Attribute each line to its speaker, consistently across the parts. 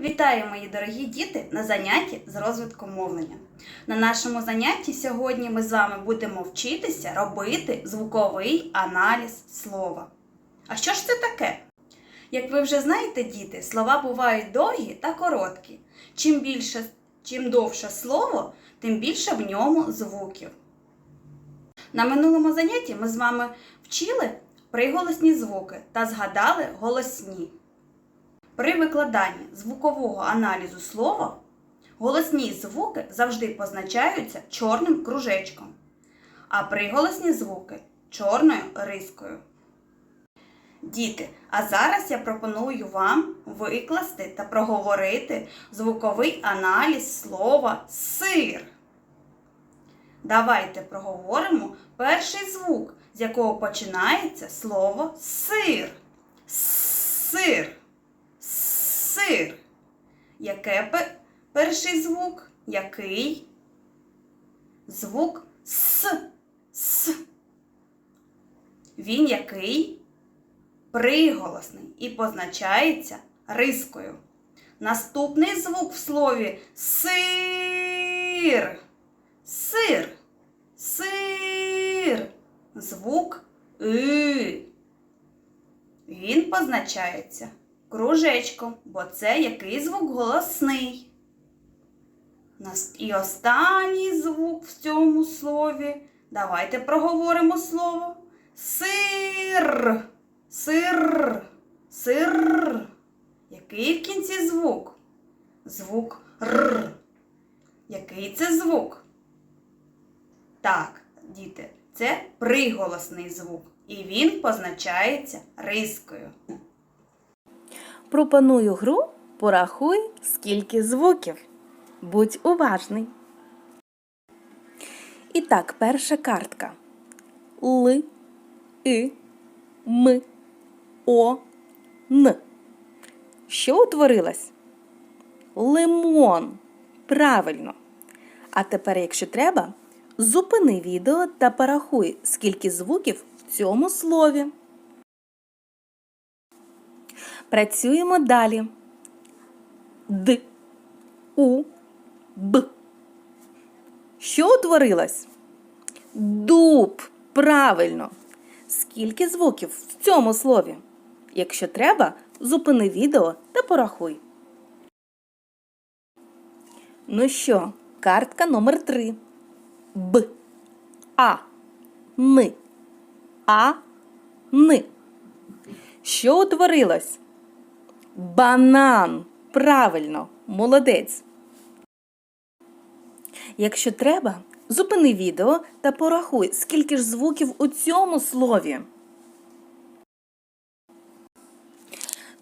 Speaker 1: Вітаю, мої дорогі діти, на занятті з розвитку мовлення. На нашому занятті сьогодні ми з вами будемо вчитися робити звуковий аналіз слова. А що ж це таке? Як ви вже знаєте, діти, слова бувають довгі та короткі. Чим більше, чим довше слово, тим більше в ньому звуків. На минулому занятті ми з вами вчили приголосні звуки та згадали голосні. При викладанні звукового аналізу слова голосні звуки завжди позначаються чорним кружечком, а приголосні звуки чорною рискою. Діти, а зараз я пропоную вам викласти та проговорити звуковий аналіз слова сир. Давайте проговоримо перший звук, з якого починається слово сир. Сир. Сир. Яке пе- перший звук? Який? Звук С. С. Він який? Приголосний і позначається рискою. Наступний звук в слові сир. Сир. Сир. Звук И. Він позначається кружечком, бо це який звук голосний. І останній звук в цьому слові. Давайте проговоримо слово. Сир. Сир. Сир. Який в кінці звук? Звук Р. Який це звук? Так, діти, це приголосний звук. І він позначається рискою.
Speaker 2: Пропоную гру Порахуй, скільки звуків. Будь уважний. І так, перша картка. Л, И, М, О, Н. Що утворилось? Лимон. Правильно. А тепер, якщо треба, зупини відео та порахуй, скільки звуків в цьому слові. Працюємо далі. Д, У, Б. Що утворилось? Дуб. Правильно. Скільки звуків в цьому слові? Якщо треба, зупини відео та порахуй. Ну що, картка номер 3 Б. А. Н. А. Н. Що утворилось? Банан. Правильно, молодець. Якщо треба, зупини відео та порахуй, скільки ж звуків у цьому слові.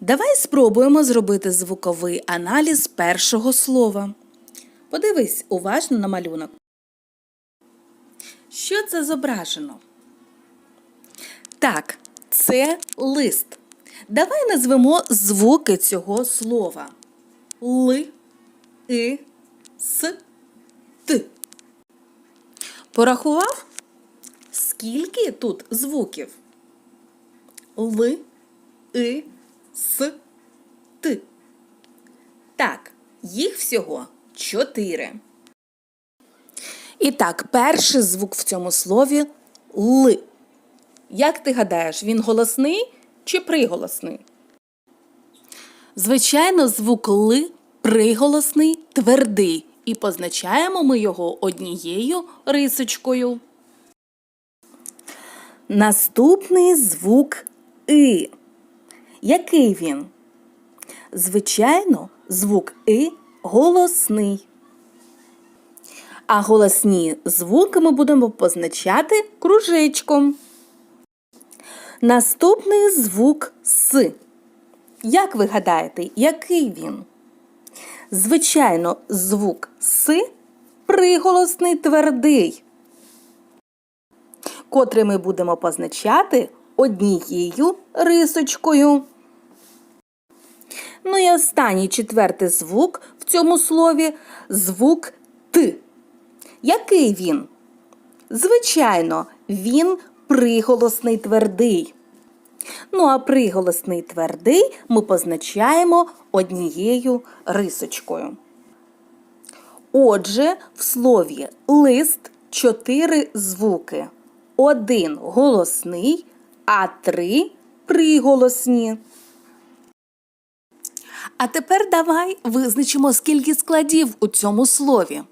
Speaker 2: Давай спробуємо зробити звуковий аналіз першого слова. Подивись уважно на малюнок. Що це зображено? Так, це лист. Давай назвемо звуки цього слова. Л, И, С, Т. Порахував? Скільки тут звуків? Л, И, С, Т. Так, їх всього чотири. І так, перший звук в цьому слові Л. Як ти гадаєш, він голосний чи приголосний? Звичайно, звук Л приголосний, твердий, і позначаємо ми його однією рисочкою. Наступний звук И. Який він? Звичайно, звук И голосний. А голосні звуки ми будемо позначати кружечком. Наступний звук С. Як ви гадаєте, який він? Звичайно, звук С приголосний твердий, котрий ми будемо позначати однією рисочкою. Ну і останній четвертий звук в цьому слові звук Т. Який він? Звичайно, він приголосний твердий. Ну а приголосний твердий ми позначаємо однією рисочкою. Отже, в слові лист чотири звуки. Один голосний, а три приголосні. А тепер давай визначимо, скільки складів у цьому слові.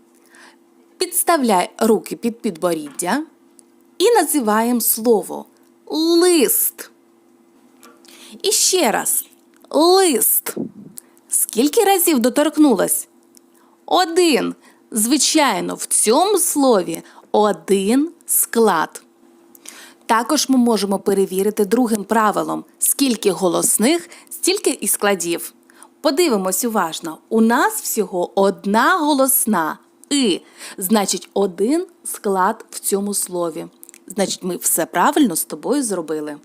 Speaker 2: Підставляй руки під підборіддя і називаємо слово лист. І ще раз лист. Скільки разів доторкнулась? Один. Звичайно, в цьому слові один склад. Також ми можемо перевірити другим правилом: скільки голосних, стільки і складів. Подивимось уважно. У нас всього одна голосна и, значить, один склад в цьому слові. Значить, ми все правильно з тобою зробили.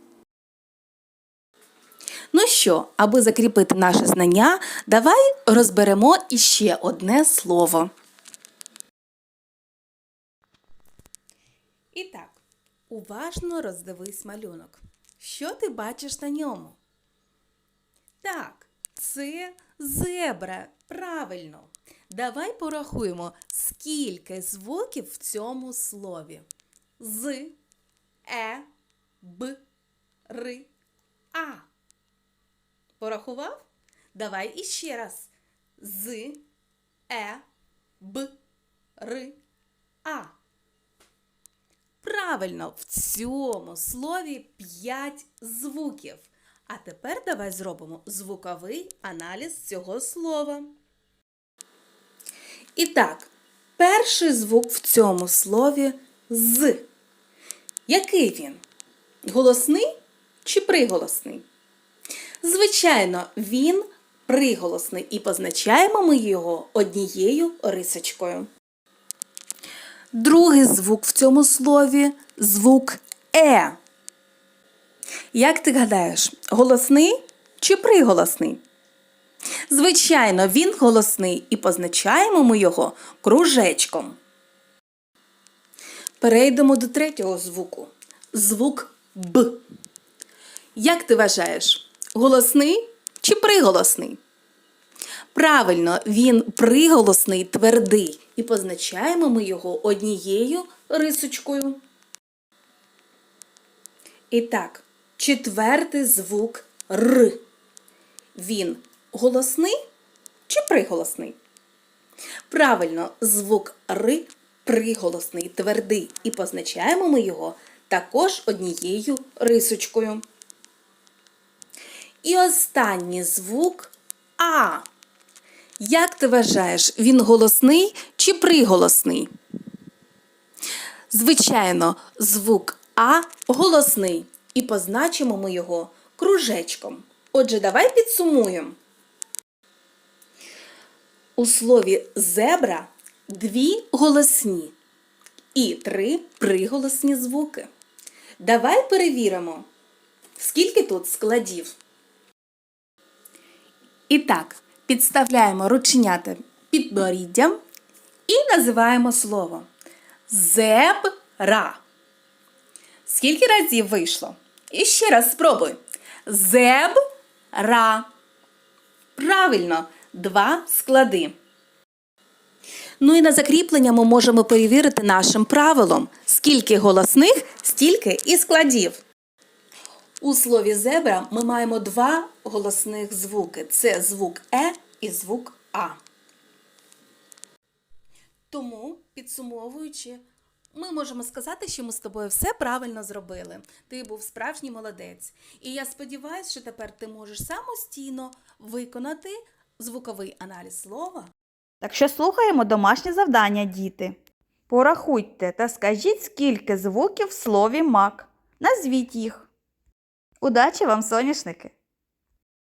Speaker 2: Ну що, аби закріпити наше знання, давай розберемо іще одне слово. І так, уважно роздивись малюнок. Що ти бачиш на ньому? Так, це зебра. Правильно. Давай порахуємо, скільки звуків в цьому слові. З, е, б, р, а. Порахував? Давай іще раз. З, е, б, р, а. Правильно, в цьому слові 5 звуків. А тепер давай зробимо звуковий аналіз цього слова. І так, перший звук в цьому слові з. Який він? Голосний чи приголосний? Звичайно, він приголосний і позначаємо ми його однією рисочкою. Другий звук в цьому слові звук Е. Як ти гадаєш, голосний чи приголосний? Звичайно, він голосний і позначаємо ми його кружечком. Перейдемо до третього звуку. Звук Б. Як ти вважаєш, голосний чи приголосний? Правильно, він приголосний твердий і позначаємо ми його однією рисочкою. І так, четвертий звук Р. Він голосний чи приголосний? Правильно, звук Р приголосний твердий і позначаємо ми його також однією рисочкою. І останній звук А. Як ти вважаєш, він голосний чи приголосний? Звичайно, звук А голосний. І позначимо ми його кружечком. Отже, давай підсумуємо. У слові зебра дві голосні і три приголосні звуки. Давай перевіримо, скільки тут складів. І так, підставляємо рученята під боріддям і називаємо слово зебра. Скільки разів вийшло? І ще раз спробуй. Зебра. Правильно, два склади. Ну і на закріплення ми можемо перевірити нашим правилом. Скільки голосних, стільки і складів. У слові зебра ми маємо два голосних звуки. Це звук Е і звук А. Тому, підсумовуючи, ми можемо сказати, що ми з тобою все правильно зробили. Ти був справжній молодець. І я сподіваюся, що тепер ти можеш самостійно виконати звуковий аналіз слова.
Speaker 1: Так що слухаємо домашнє завдання, діти. Порахуйте та скажіть, скільки звуків в слові мак. Назвіть їх. Удачі вам, соняшники!